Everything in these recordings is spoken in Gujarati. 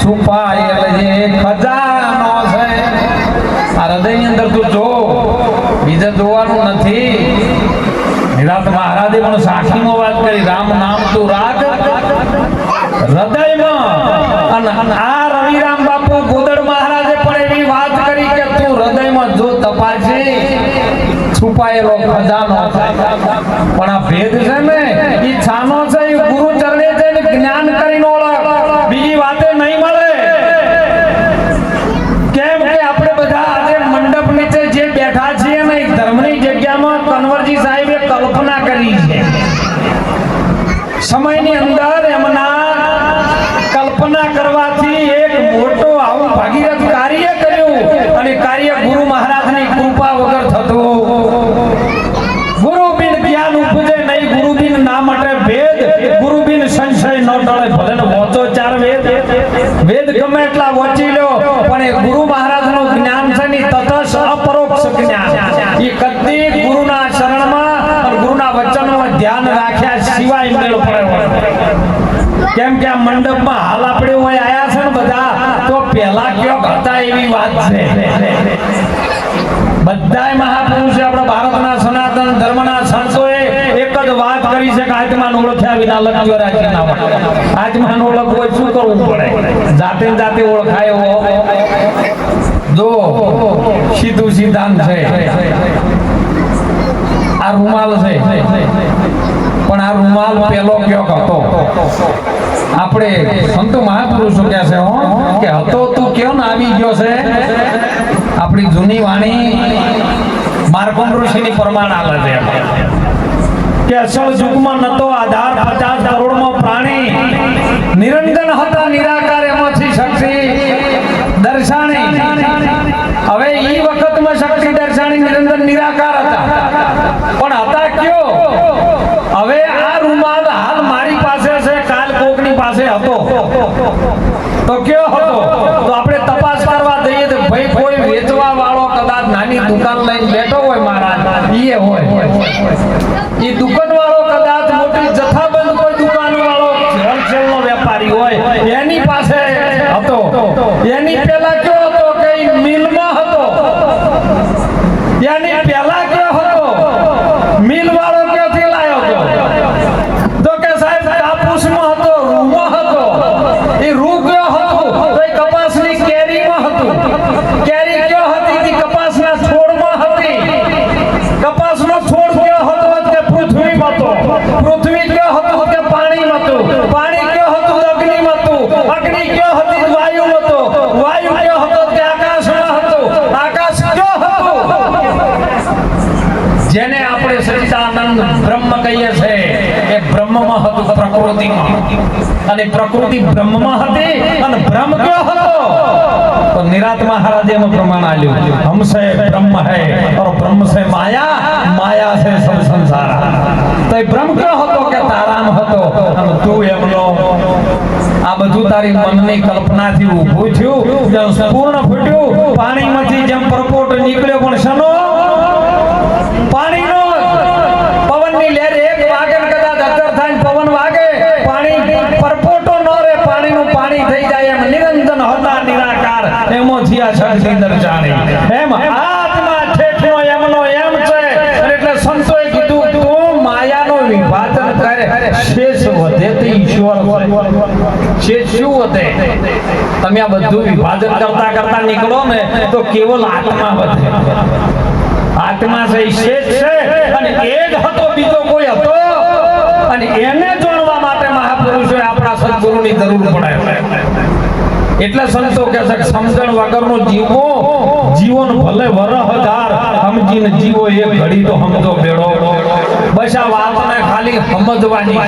છુપાયેલ જે ખજાનો છે. આ હૃદયની રામ નામ તું રાખ પણ એવી વાત કરી કે તું હૃદયમાં જો તપાસી છુપાયેલો ખજાનો છે. પણ આ ભેદ છે ને એ છાનો છે એ ગુરુ ચરણે જઈને જ્ઞાન કરીને ઓળખ બીજી વાતે નહીં મળે કેમ કે આપણે બધા આજે મંડપ નીચે જે બેઠા છીએ ને એ ધર્મની જગ્યામાં કન્વરજી સાહેબે કલ્પના કરી છે સમયની અંદર એમના કલ્પના કરવાથી એક મોટો આવું ભાગીરથ કાર્ય કર્યું અને કાર્ય ગુરુ મહારાજની કૃપા વગર થતું ગુરુ બિન જ્ઞાન ઉપજે નહીં ગુરુ બિન ના માટે ભેદ ગુરુ બિન સંશય ન ટળે ભલે ને વાંચો ચાર વેદ વેદ ગમે એટલા વાંચી લો, પણ એ ગુરુ મહારાજનું જ્ઞાન છે ની તટસ્થ અપરોક્ષ જ્ઞાન. એ કદી ગુરુના શરણમાં અને ગુરુના વચનોમાં ધ્યાન રાખ્યા સિવાય મેળ પડે કેમ કે આ મંડપમાં હાલ આપણે હોય આયા છે ને બધા, તો પહેલા કયો હતા એવી વાત છે. બધાય મહાપુરુષે આપણા ભારતના સનાતન ધર્મના સંતોએ એક આ રૂમાલ છે. પણ આ રૂમાલ પેલો કયો હતો? આપણે સંતો મહાપુરુષો કહે છે હો, કે હતો તું કેમ આવી ગયો છે? આપણી જૂની વાણી માર્ગમ ઋષિની પ્રમાણ આલે છે. કે અસલ જુગમાં નતો આધાર, પચાસ કરોડમાં પ્રાણી. નિરંજન હતા, નિરાકાર એમાંથી શક્તિ દર્શાણી. હવે ઈ વખતમાં શક્તિ દર્શાણી, નિરંજન, નિરાકાર હતા. પણ હતા કયો? હવે આ રૂમાલ હાલ મારી પાસે છે કાલ કોકની પાસે હતો તો કયો હતો તો આપણે તપાસ કરવા જઈએ તો ભાઈ કોઈ વેચવા વાળો કદાચ નાની દુકાન લઈને બેઠો હોય મહારાજ ઈએ હોય એ દુકાન વાળો કદાચ મોટી જથ્થાબંધ કોઈ દુકાન વાળો હોલસેલ નો વેપારી હોય એની પાસે હતો એની પેલા કયો હતો કે ઈ મિલમાં હતો એની પેલા કયો હતો મિલ વાળો ક્યાંથી લાયો હતો તો કે સાહેબ કાપૂસમાં હતો રૂમાં હતો એ રૂ કયો હતો તો એ કપાસની કેરીમાં હતું કેરી કયો હતી તે કપાસના છોડમાં હતી કપાસનો છોડ કયો હતો કે પૃથ્વીમાં હતો પૃથ્વી કયો હતો કે પાણીમાં હતું પાણી કયો હતું અગ્નિમાં હતું અગ્નિ કયો હતી વાયુ હતો વાયુ કયો હતો કે આકાશમાં હતું આકાશ કયો હતું જેને આપણે સચ્ચિદાનંદ બ્રહ્મ કહીએ છે એ બ્રહ્મમાં હતું પ્રકૃતિમાં અને પ્રકૃતિ બ્રહ્મમાં હતી અને બ્રહ્મ કયો હતો? તો નિરાત મહારાજે એનું પ્રમાણ આલ્યું હમ બ્રહ્મ હે, ઓર બ્રહ્મ સે માયા માયા સે સબ સંસાર. તો એ બ્રહ્મ કયો હતો કે તારામ હતો? અને તું એમનો આ બધું તારી મનની કલ્પનાથી ઊભું થયું જેમ પૂર્ણ ફૂટ્યું. પાણીમાંથી જેમ પરપોટ નીકળ્યો પણ શનો, પાણીનો પવનની લહેર એક વાગે ને કદાચ અસર થાય ને પવન વાગે પાણી પરપોટો ન રે પાણીનું પાણી થઈ જાય એમ નિરંજન હતા નિરાકાર. એમાંથી આ શક્તિ જાણે એમ આત્મા ઠેઠનો એમનો એમ છે. એટલે સંતોએ કીધું, તું માયાનો વિભાજન કરે. શેષ વધે તે ઈશ્વર. શેષ શું વધે? તમે આ બધું વિભાજન કરતા કરતા નીકળો ને, તો કેવલ આત્મા વધે. આત્મા છે શેષ છે. અને એ જ હતો બીજો કોઈ હતો. અને એને મહાપુરુષોએ આપણા જરૂર પડે એટલે સંતો કે છે સમજણ વગરનો જીવો, જીવન ભલે વરહ હજાર સમજીને જીવો એક ઘડી તો સમજો બેડો. બસ આ વાતને ખાલી સમજવાની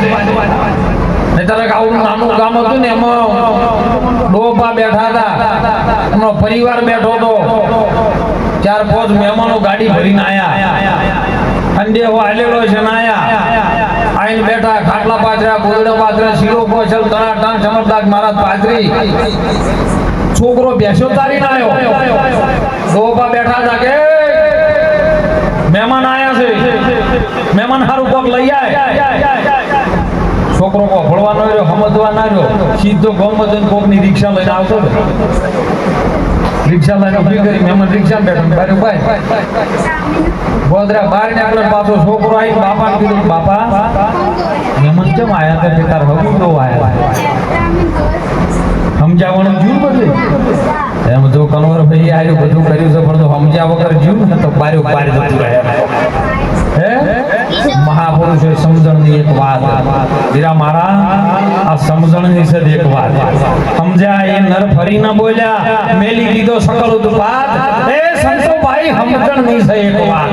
નહીંતર આવું નાનું ગામ હતું ને એમાં ડોપા બેઠા હતા. એમનો પરિવાર બેઠો હતો. ચાર પાંચ મહેમાનો ગાડી ભરીને આયા. અંડેવો હાલેલો છે ને આઈને બેઠા ખાટલા પાથર્યા ગોદડા પાથર્યા, શીરો પોછલ તણા ટણ ચમકદાર મહારાજ પાથરી છોકરો બેસ્યો તારીને આવ્યો ડોબા બેઠા હતા કે, મહેમાન આયા છે. મહેમાન હારું કોક લઈ આય. છોકરો કો ભણવાનો રહ્યો સમજવા ના રહ્યો. સીધો ગોમત જઈને કોકની રિક્ષા લઈને આવતો રિક્ષા લઈને ઊભી કરી, મહેમાન રિક્ષા બેઠો. ભાઈ. ગોધરા બહાર નીકળે પાછો છોકરો આવી બાપા કીધું બાપા હેમંત કેમ આયા તે તાર હગું તો આયા સમજાવવાનું જીવ બધું? એમ જો કનવર ભાઈ આર્યું બધું કર્યું છે, પણ તો સમજ્યા વગર જીવ ને તો બારે બાર જતું રહે. હે મહાપુરુષે સમજણની એક વાત. વીરા મારા, આ સમજણની છે એક વાત. સમજ્યા, એ નર ફરી ન બોલ્યા. મેલી દીધો સકળ ઉત્પાદ એ સંતો ભાઈ સમજણની છે એક વાત.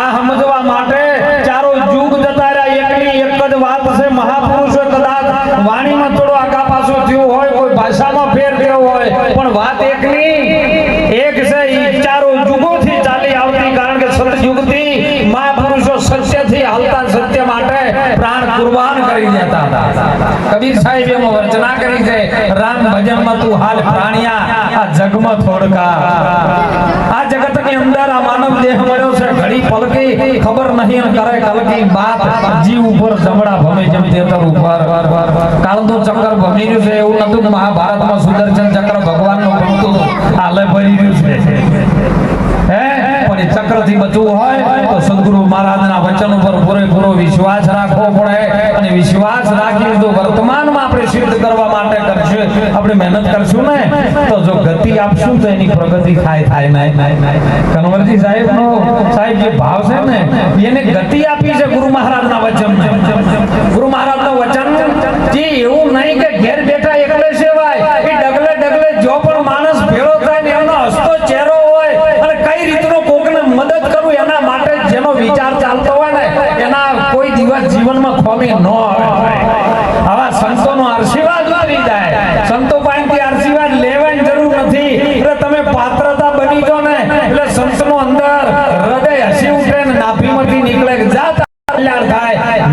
આ સમજવા માટે ચારો યુગ જતા રહ્યા એકની એક જ વાત છે, મહાપુરુષો કદાચ વાણીમાં થોડો આગા પાછો થયું હોય, કોઈ ભાષામાં ફેર થયો હોય. પણ વાત એકની એક છે ઈ ચારો યુગોથી ચાલી આવતી કારણ કે સતયુગથી મહાપુરુષો સત્યથી હાલતા સત્ય માટે પ્રાણ કુરબાન કરી દેતા. હતા કબીર સાહેબ એમાં વર્ચના કરી છે, રામ ભજનમાં તું હાલ પ્રાણિયા, આ જગમાં થોડકા. આ જગતની અંદર આ માનવ દેહ મળ્યો છે, ઘડી પલકી, ખબર નહીં કરે કલકી બાત જીવ ઉપર જમડા ભમે જેમ તેતર ઉપર. કાળનું ચક્ર ભમી રહ્યું છે, એવું નતું કે મહાભારતમાં સુદર્શન ચક્ર ભગવાનનું ભમતું હાલે ભરી રહ્યું છે. હે, પણ ચક્રથી બચવું હોય તો સદગુરુ મહારાજના વચન ઉપર પૂરેપૂરો વિશ્વાસ રાખવો પડે. વિશ્વાસ રાખી તો વર્તમાનમાં આપણે સિદ્ધ કરવા માટે કરશું, આપણે મહેનત કરશું ને, તો જો ગતિ આપશું તો એની પ્રગતિ થાય થાય નહીં કનવરજી સાહેબ નો, સાહેબ જે ભાવ છે ને, એને ગતિ આપી છે ગુરુ મહારાજના વચન ગુરુ મહારાજનું વચન, જે એવું નહીં કે ઘેર બેઠા એકલે સેવાય એ ડગલે ડગલે જો પણ માણસ ભેળો થાય ને એનો હસતો ચહેરો હોય અને કઈ રીતનો કોકને મદદ કરું એના માટે જેનો વિચાર ચાલતો હોય ને એના કોઈ દિવસ જીવનમાં ખોમી ન આવે આવા સંતોનો આશીર્વાદ લાવી જાય સંતો પાસેથી આશીર્વાદ લેવાની જરૂર નથી એટલે તમે પાત્રતા બની જો ને એટલે સંતનો અંદર હૃદય હસી ઉઠે ને નાભીમાંથી નીકળે કે જા તારા કલ્યાણ થાય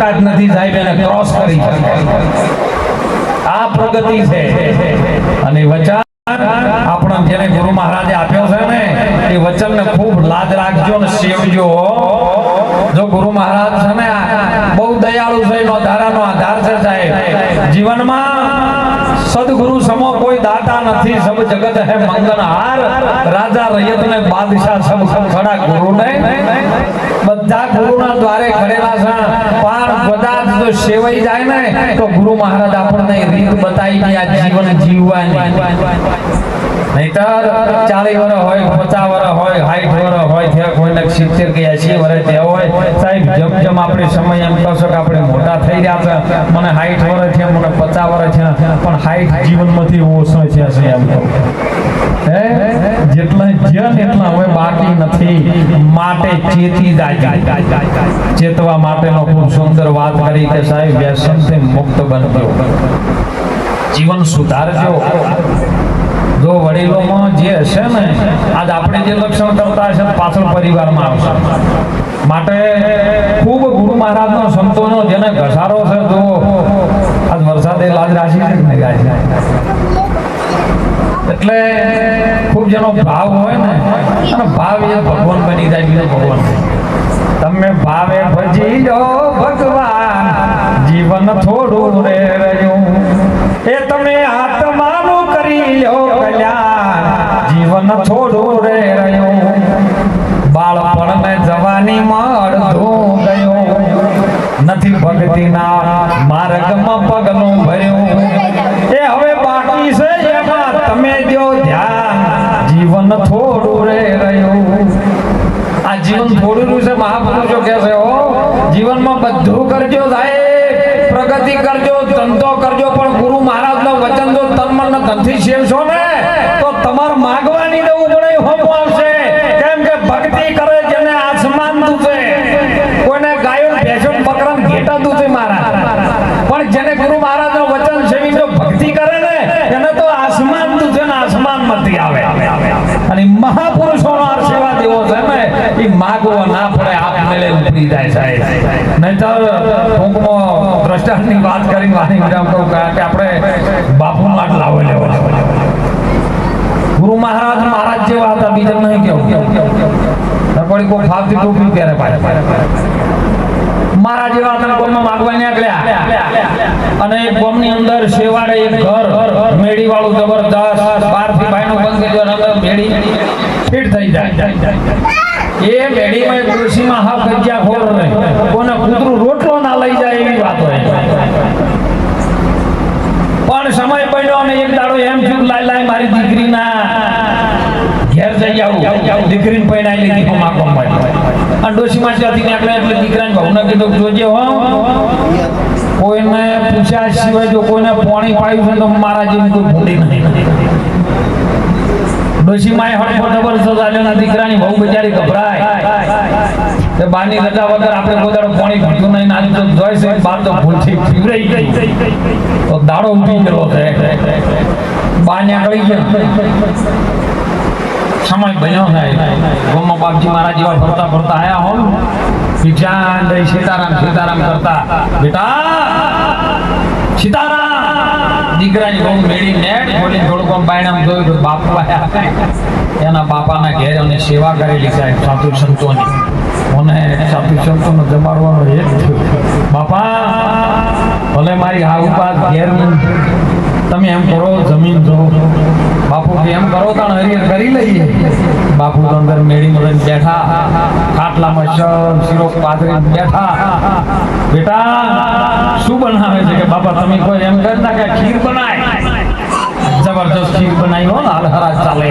કોઈ નથી સાહેબ, એને ક્રોસ કરી. આ પ્રગતિ છે. અને વચન આપણા જેને ગુરુ મહારાજે આપ્યો છે ને, એ વચનને ખૂબ લાજ રાખજો ને સેવજો જો ગુરુ મહારાજ છે ને, બહુ દયાળુ છે, એનો ધારાનો આધાર છે સાહેબ. જીવનમાં સદગુરુ સમો કોઈ દાતા નથી, સબ જગત હે મંગનહાર રાજા રયત ને બાદશાહ સબ ખડા ગુરુ ને બધા ગુરુના દ્વારે ખડેલા છે. પણ બધા જ સેવાઈ જાય ને, તો ગુરુ મહારાજ આપણને રીત બતાવી આ જીવન જીવવાની. નહીતર ચાલીસ વર્ષ હોય, પચાસ વર્ષ હોય, સાઠ વર્ષ હોય થયા કોઈને સિત્તેર કે એસી વર્ષ થયા હોય, સાહેબ, જેમ જેમ આપણે સમય એમ કહેશો કે આપણે મોટા થઈ રહ્યા છે. મને સાઠ વર્ષ છે મને પચાસ વર્ષ છે પણ સાઠ જીવનમાંથી ઓછો છે એમ કહું. જેટલા જન એટલા હવે બાકી નથી, માટે ચેતી જાય ચેતવા માટેનો ખૂબ સુંદર વાત કરી કે સાહેબ, વ્યસનથી મુક્ત બનજો. જીવન સુધારજો. જો વડીલોમાં જે હશે ને, આજ આપણે જે લક્ષણ કરતા હશે પાછળ પરિવારમાં આવશે. માટે ખૂબ ગુરુ મહારાજનો સંતોનો જેને ઘસારો છે જો આજ વરસાદે લાજ રાશિ રાશિ? એટલે ખૂબ જેનો ભાવ હોય ને અને ભાવ એ ભગવાન બની જાય, બીજો ભગવાન તમે ભાવે ભજી લો ભગવાન, જીવન થોડું રે રહ્યું એ તમે આત્માનું કરી લો કલ્યાણ, જીવન થોડું રે રહ્યું બાળપણ ને જવાની મળું ગયું. નથી ભક્તિના માર્ગમાં પગલું ભર્યું. તમે જો ધ્યાન, જીવન થોડું રે રહ્યું. આ જીવન થોડું છે, મહાપુરુષો કહે છે ઓ જીવનમાં બધું કરજો સાહેબ. પ્રગતિ કરજો, ધંધો કરજો, પણ ગુરુ મહારાજ નો વચન જો તન મન ને ધનથી સેવશો ને, તો તમારે માગવાની દેવું પડે હોમ આવશે કેમ કે ભક્તિ કરે જેને આસમાન દૂધે કોઈને ગાયો ને ભેંસો ને બકરા ને ઘેટા દૂધે મારા પણ જેને ગુરુ મહારાજનો વચન સેવી જો ભક્તિ કરે ને એને તો આસમાન દૂધે ને આસમાન માંથી આવે. અને મહાપુરુષોનો આશીર્વાદ એવો છે ને એ માગવો ના પડે આપમેળે ઉપરી જાય સાહેબ. નહીતર ટૂંકમાં દ્રષ્ટાંતની વાત કરી વાણી વિરામ કહું કે આપણે બાપુ માટ લાવો લેવો ગુરુ મહારાજ મહારાજ જેવા હતા બીજા નહીં કેવું કોઈ ફાવતી ટોપી પહેરે પાડે મારા જેવા તને ગોમમાં માગવા નીકળ્યા અને એક ગોમની અંદર શેવાડે એક ઘર મેડી વાળું જબરદસ્ત બારથી ભાઈ નું બંધ અંદર મેડી ફિટ થઈ જાય. એ મેડીમાં એક ડોશીમાં હાવ ગજ્યા ખોર ને કોને કૂતરું રોટલો ના લઈ જાય એવી વાત હોય. પણ સમય પડ્યો અને એક દાડો એમ થયું લાય લાય, મારી દીકરીના ઘેર જઈ આવું. દીકરીને પૈણાઈ લીધી કોમા કોમમાં અને ડોશીમાં ત્યાંથી નીકળ્યા એટલે દીકરાને ભાવને કીધું જોજે હો. કોઈને પૂછ્યા સિવાય જો કોઈને પાણી પાડ્યું છે તો મારા જેવી કોઈ ભૂલી નહીં ડોશીમાએ હઠો ખબર આલ્યો ના દીકરાની બહુ બિચારી ગભરાય. તે બાની રજા વગર આપણે કોઈ પાણી ભીતું નહીં. ના, તો જોઈ છે બાર તો ભૂલથી પીવરાઈ ગઈ. તો દાડો ઉઠી ગયો છે. બા નીકળી ગયા. સમય બન્યો થાય ગોમમાં બાપજી મારા જેવા ફરતા ફરતા આયા હો ભિક્ષા લઈ સીતારામ સીતારામ કરતા, બેટા, સીતારામ. દીકરાની બહુ મેળી નેટ ખોલી થોડુંક બાયણામ જોયું તો બાપુ આયા એના બાપાના ઘેર અને સેવા કરેલી સાહેબ સાધુ સંતોની. મને સાધુ સંતોનો જમાડવાનો એ જ બાપા, ભલે મારી હા ઉપાસ ઘેર તમે એમ કરો, જમીન જો બાપુ કે એમ કરો, તણ હરિયર કરી લઈએ. બાપુ તો અંદર મેળી મળીને બેઠા. ખાટલામાં શર શીરો પાથરી બેઠા. બેટા, શું બનાવે છે? કે, બાપા, તમે કોઈ એમ કરતા કે ખીર બનાય. જબરજસ્ત ખીર બનાવી હો ને, હાલ હરાજ ચાલે.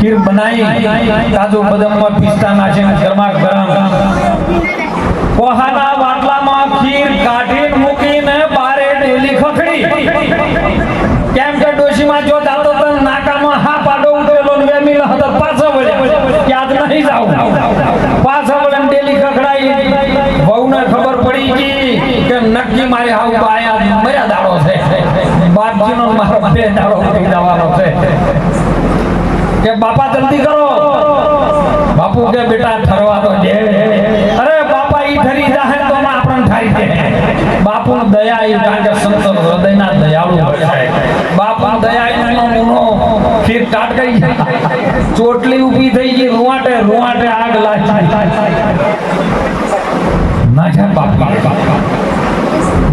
ખીર બનાવી? તાજો બદામમાં પિસ્તા નાખે ગરમા ગરમ. કોહાના વાટલામાં ખીર કાઢીને મૂકીને બારે કેમ કે ડોશીમાં જો જાતો તો નાકામાં હા પાડો ઉતરેલો ને વેમીલ હતો, પાછો વળે કે આજ નહીં જાવ પાછો વળે ડેલી ખખડાઈ વહુને ખબર પડી ગઈ કે નક્કી મારે હાવ આયા મર્યા દાડો છે. બાપજીનો મારો બે દાડો ઉઠી જવાનો છે. કે બાપા જલ્દી કરો. બાપુ કે બેટા ઠરવા તો દે. અરે બાપા ઈ ઠરી જાહે તો બાપુ દયા એ કારણ કે સંતો હૃદયના દયાળુ બાપુ દયા એનો મુનો ફીર કાટ ગઈ ચોટલી ઊભી થઈ ગઈ, રૂવાટે રૂવાટે આગ લાગી ના છે બાપા.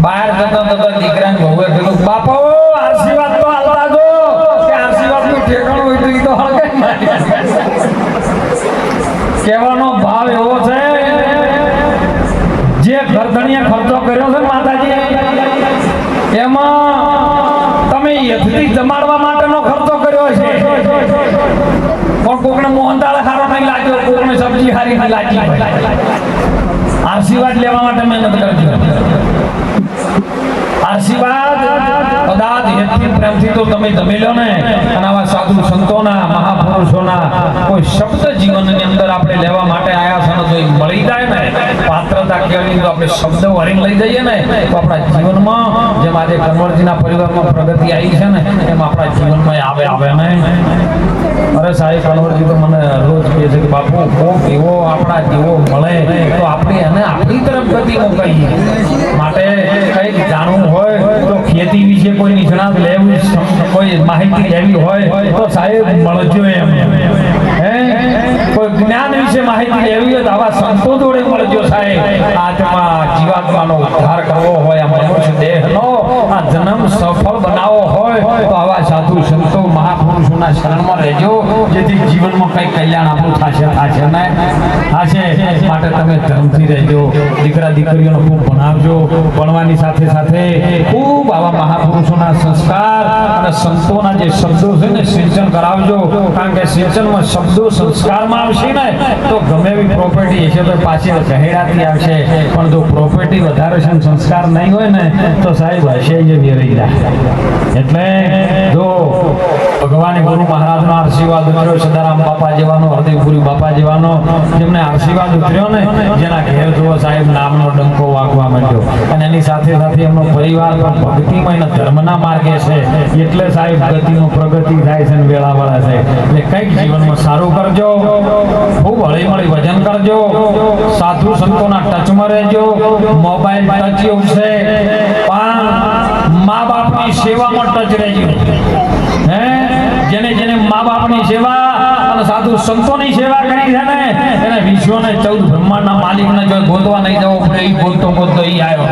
બહાર જતો જતો દીકરાને વહુએ કીધું, બાપો, આશીર્વાદ તો આલતા જો કે આશીર્વાદનું ઠેકાણું હોય તો હળગે કહેવાનો તમે જમાડવા માટેનો ખર્ચો કર્યો છે. પણ કોકને મોહનદાળ સારો નહીં લાગ્યો, કોકને સબ્જી સારી નહીં લાગી. આશીર્વાદ લેવા માટે મહેનત કરજો આશીર્વાદ કદાચ હેતથી પ્રેમથી તો તમે લો ને. આવા સાધુ સંતોના, મહાપુરુષોના કોઈ શબ્દ જીવનની અંદર આપણે લેવા માટે આયા છે ને તો એ મળી જાય ને આવી છે ને, એમ આપણા જીવનમાં આવે અરે સાહેબ, કન્વરજી તો મને રોજ કહે છે કે, બાપુ કોક એવો આપણા જેવો મળે. તો આપણે એને આપણી તરફ ગતિ મોકલીએ માટે કંઈક જાણવું હોય, તો ખેતી વિશે કોઈ નિષ્ણાત લેવું કોઈ માહિતી લેવી હોય, તો સાહેબ, મળજો એમ. જ્ઞાન વિશે માહિતી લેવી હોય તો આવા સંતો જોડે મળજો સાહેબ. આત્મા જીવાત્માનો ઉદ્ધાર કરવો હોય, આ મનુષ્ય દેહનો આ જન્મ સફળ બનાવવો હોય, તો આવા સાધુ સંતો મહાપુરુષોના શરણમાં રહેજો. જેથી જીવનમાં કઈ કલ્યાણ આપણું થશે થશે. ને થશે માટે તમે ધર્મથી રહેજો. દીકરા, દીકરીઓનો ખૂબ ભણાવજો ભણવાની સાથે સાથે ખૂબ આવા મહાપુરુષોના સંસ્કાર અને સંતોના જે શબ્દો છે ને સિંચન કરાવજો. કારણ કે સિંચનમાં શબ્દો સંસ્કારમાં આવશે ને, તો ગમે એવી પ્રોપર્ટી હશે તો પાછી ગહેડાથી આવશે. પણ જો પ્રોપર્ટી વધારે છે સંસ્કાર નહીં હોય ને, તો સાહેબ હશે જ વેરાઈ જાય એટલે જો ભગવાને ગુરુ મહારાજનો આશીર્વાદ ઉતર્યો સદારામ બાપા જેવાનો હૃદયપુરી બાપા જેવાનો. જેમને આશીર્વાદ ઉતર્યો ને, જેના ઘેર જુઓ સાહેબ નામનો ડંકો વાગવા માંડ્યો. અને એની સાથે સાથે એમનો પરિવાર પણ ભક્તિમય અને ધર્મના માર્ગે છે. એટલે સાહેબ ગતિનો પ્રગતિ થાય છે વેળાવાળા છે એટલે કંઈક જીવનમાં સારું કરજો, ખૂબ હળી મળી ભજન કરજો, સાધુ સંતોના ટચમાં રહેજો, મોબાઈલ ટચ એવું છે પણ મા બાપની સેવામાં ટચ રહેજો હે? જેને જેને મા બાપની સેવા અને સાધુ સંતોની સેવા કરી છે ને, એને વિશ્વને ચૌદ બ્રહ્માંડના માલિકને જો ગોતવા નહીં જવો પડે એ ગોતતો ગોતતો એ આવ્યો.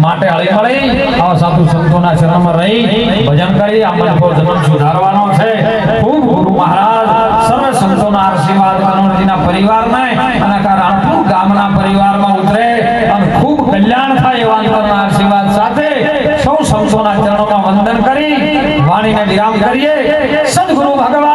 માટે હળી મળી આવા સાધુ સંતોના શરણમાં રહી ભજન કરી આ મનભો જન્મ સુધારવાનો છે. ખૂબ ગુરુ મહારાજ, સર્વ સંતોના આશીર્વાદ કનોરજીના પરિવારને અને રાણપુર ગામના પરિવારમાં ઉતરે અને ખૂબ કલ્યાણ થાય એવા અંતરના આશીર્વાદ સાથે સૌ સંતોના ચરણોમાં વંદન કરી વાણીને વિરામ કરીએ. સદગુરુ ભગવાન